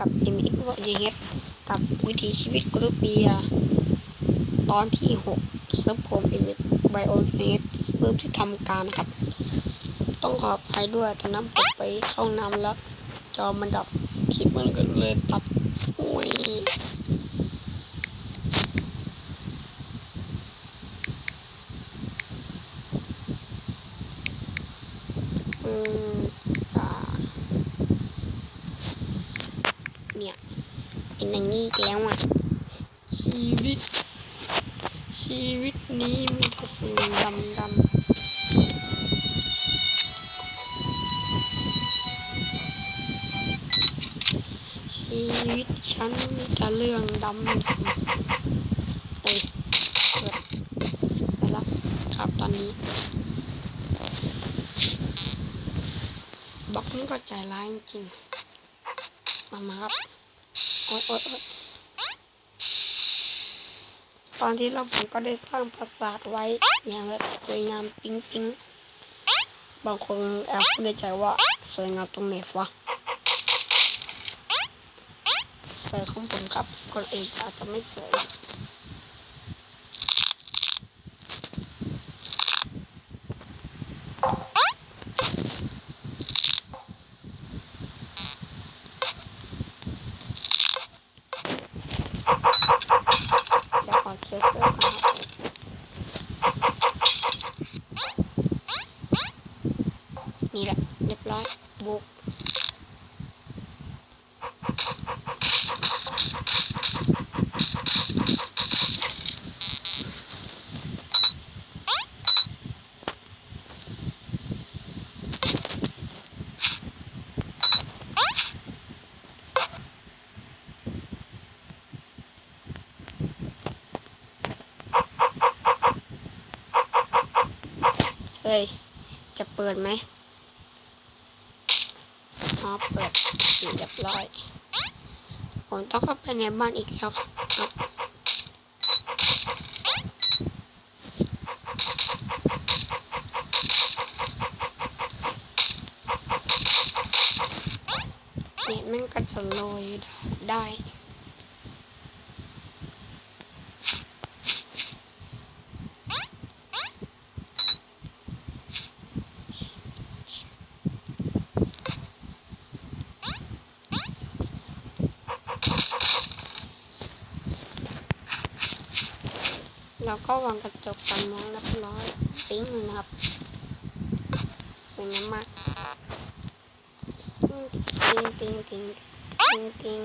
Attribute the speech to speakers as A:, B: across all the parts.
A: กับ m x ว y h กับวิถีชีวิตกรุ๊ปเบีย ตอนที่ 6 เซิร์ฟผม m x b i o h เซิร์ฟที่ทำการนะครับ ต้องขออภัยด้วยตอนนั้นผมไปเข้าน้ำแล้ว จอมันดับคลิปมันก็เลยตัดโอ้ยอืมอ่าเนี่ย เป็น อย่างนี้อีกแล้วอะชีวิต ชีวิตนี้มีแต่สิ่งดำดำชีวิตฉันมีแต่เรื่องดำดำโอ้ยเกิดไปละครับตอนนี้บล็อกนี้ก็ใจร้ายจริงๆมามาครับ อ๊ยโอ๊ยโอ๊ยตอนที่เราผมก็ได้สร้างปราสาทไว้อย่างแบบสวยงามปิ๊งปิ๊งบางคนแอบพูดในใจว่าสวยงามตรงไหนวะสวยของผมครับคนอื่นอาจจะไม่สวย เดี๋ยวขอเคลียร์เสื้อก่อนครับนี่แหละ เรียบร้อย บุก เฮ้ย จะเปิดไหมอ๋อเปิดสีเรียบร้อย ผมต้องเข้าไปในบ้านอีกแล้วครับเนี่ยมันก็จะโรยได้ แล้วก็วางกระจกกันมองเรียบร้อยปิ้งนะครับสวยงามมากปิ้งติ้งติ้งติ้งติ้ง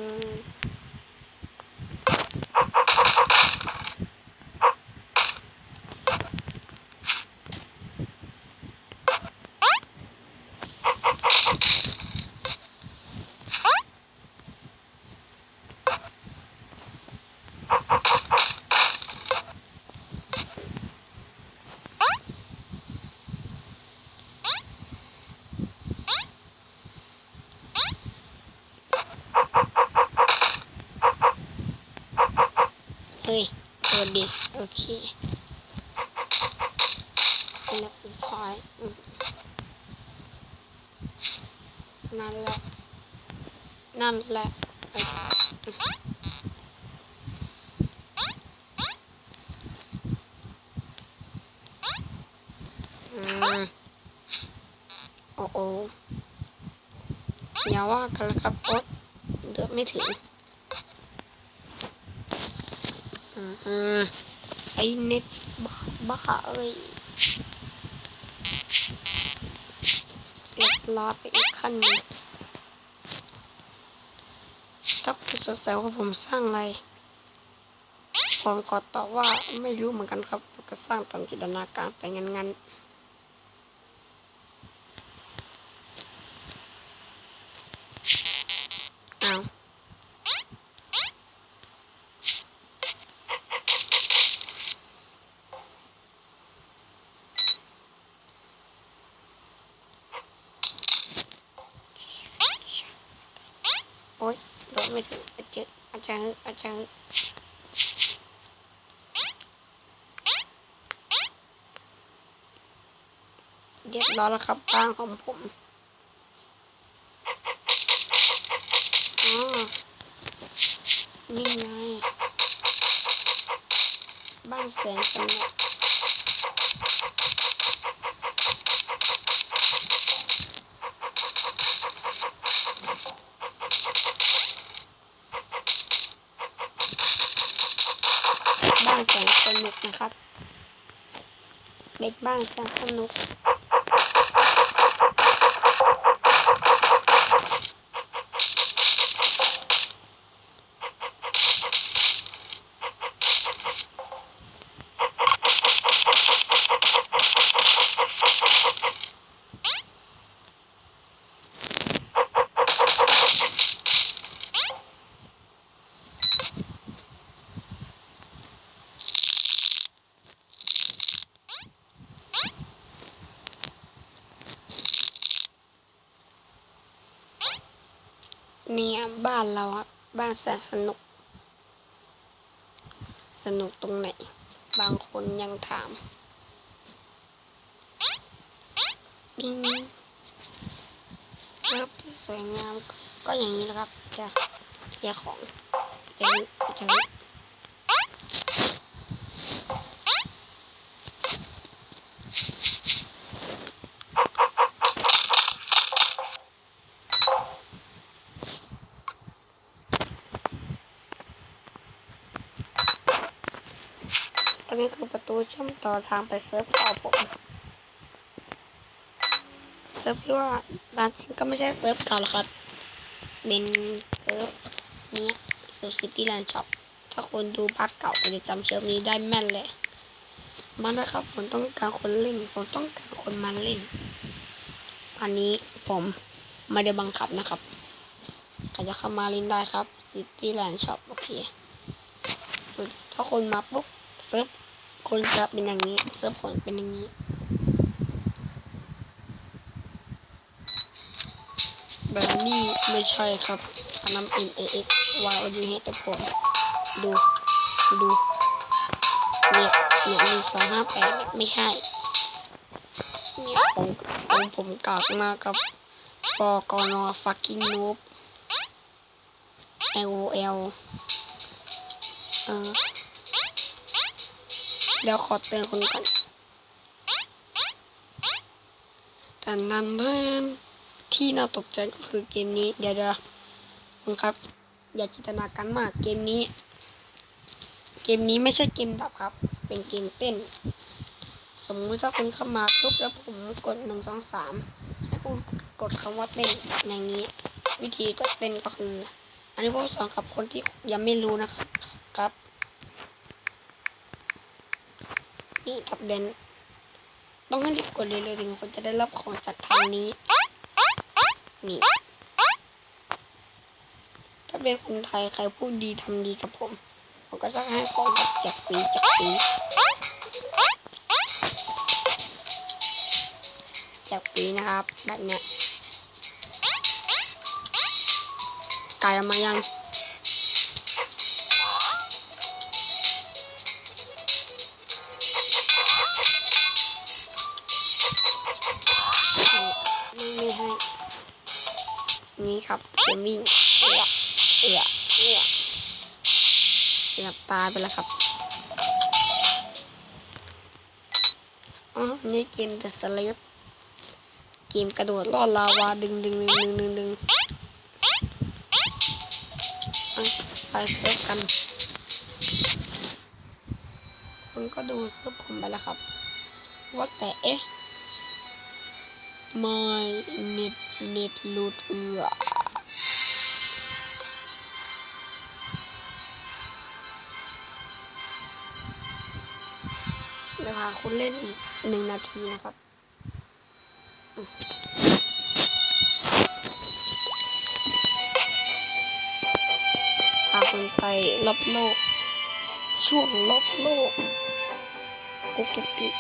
A: ฮ้ยเปิดดิโอเคเรียบร้อยมนั่นแหละ นั่นแหละอ้ยอืมโอ้โอ้อย่าว่ากันเลยครับโอ๊ตเดือดไม่ถึง อืมอืม ไอเน็ตบ้าบ้าเอ้ยเอ็ดลาไปอีกขั้นนึงถ้าคุณสงสัยว่าผมสร้างอะไร ผมขอตอบว่าไม่รู้เหมือนกันครับก็สร้างตามจินตนาการไปงั้นงั้นๆอ้าว โไม่ถึงอาจารย์อาจารย์อาจารย์เรียบร้อยแล้วครับบ้านของผมนี่ไงบ้านแสนสนุก บ้านแสนสนุกนะครับเด็กบ้านแสนสนุก เนี่ยบ้านเราครับบ้านแสนสนุก สนุกตรงไหน บางคนยังถามอืมเริ่มที่สวยงามก็อย่างนี้นะครับจะเคลียร์ของจะจะอันนี้คือประตู เชื่อมต่อทางไปเซิร์ฟเก่าผมเซิร์ฟที่ว่าร้านก็ไม่ใช่เซิร์ฟเก่าหรอกครับเป็นเซิร์ฟเนี้ยเซิร์ฟซิตี้แลนด์ช็อปถ้าคนดูพาร์ทเก่าก็จะจำเซิร์ฟนี้ได้แม่นเลยมาเลยครับผมต้องการคนเล่นผมต้องการคนมาเล่น อันนี้ผมไม่ได้บังคับนะครับใครจะเข้ามาเล่นได้ครับซิตี้แลนด์ช็อปโอเคถ้าคนมาปุ๊บเซิร์ฟ คนจะเป็นอย่างนี้เซิร์ฟคนเป็นอย่างนี้แบบนี้ไม่ใช่ครับอันนั้นเป็น AX Y O U H แต่ผมดูดูเนี่ยเนี่ยมีสองห้าแปดไม่ใช่เนี่ยผมผมผมกากมากกับปกน fucking noob L O L เออ แล้วขอเตือนคนก่อนแต่นั้นเดินที่น่าตกใจก็คือเกมนี้ เดี๋ยวเดี๋ยวคุณครับ อย่าจินตนาการมากเกมนี้ เกมนี้ไม่ใช่เกมดับครับ เป็นเกมเต้น สมมุติถ้าคุณเข้ามาปุ๊บแล้วผมกดหนึ่งสองสามให้คุณกดคำว่าเต้นอย่างนี้ วิธีกดเต้นก็คือ อันนี้ผมสอนกับคนที่ยังไม่รู้นะครับครับ นี่กับเดนต้องให้รีบกดเร็วๆถึงคนจะได้รับของจากทางนี้ นี่ถ้าเป็นคนไทยใครพูดดีทำดีกับผม ผมก็จะให้ของแบบแจกฟรีแจกฟรีแจกฟรีนะครับแบบเนี้ยไกลออกมายัง ครับเกมวิ่งเอือเอือเอือเกือบตายไปแล้วครับอ๋อนี่เกม The Slave เกมกระโดดลอดลาวาดึงดึงดึงดึงดึงดึงไปเซิร์ฟกันคุณก็ดูเซิร์ฟผมไปแล้วครับ ว่าแต่เอ๊ะไม่เน็ตเน็ตหลุดเอือ เดี๋ยวพาคุณเล่นอีกหนึ่งนาทีนะครับ พาคุณไปรอบโลก ช่วงรอบโลกกุ๊กกิ๊ก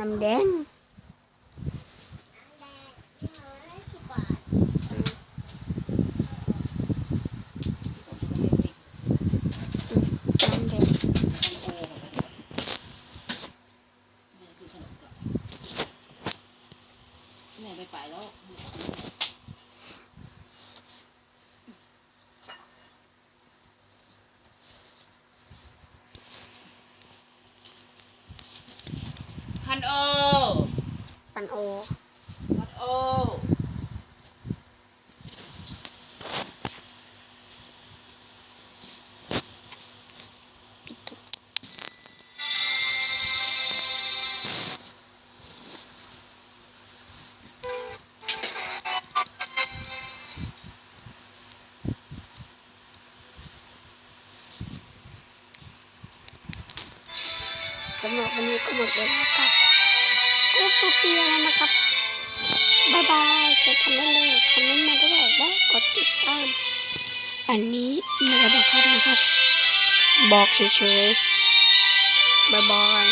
A: กิ๊ก น้ำแดง
B: แดงเออได้สิบบาท
A: น้ำแดง
C: แม่ไปไปแล้ว พันโอ
A: ปันโอ
C: พันโอ
A: สำหรับวันนี้ก็หมดเวลากับ ตัวเปียแล้วนะครับบายบายเจอกันเรื่อยคอมเมนต์มาด้วยและกดติดตาม อันนี้มีระบบครับนะครับ บอกเฉยๆบายบาย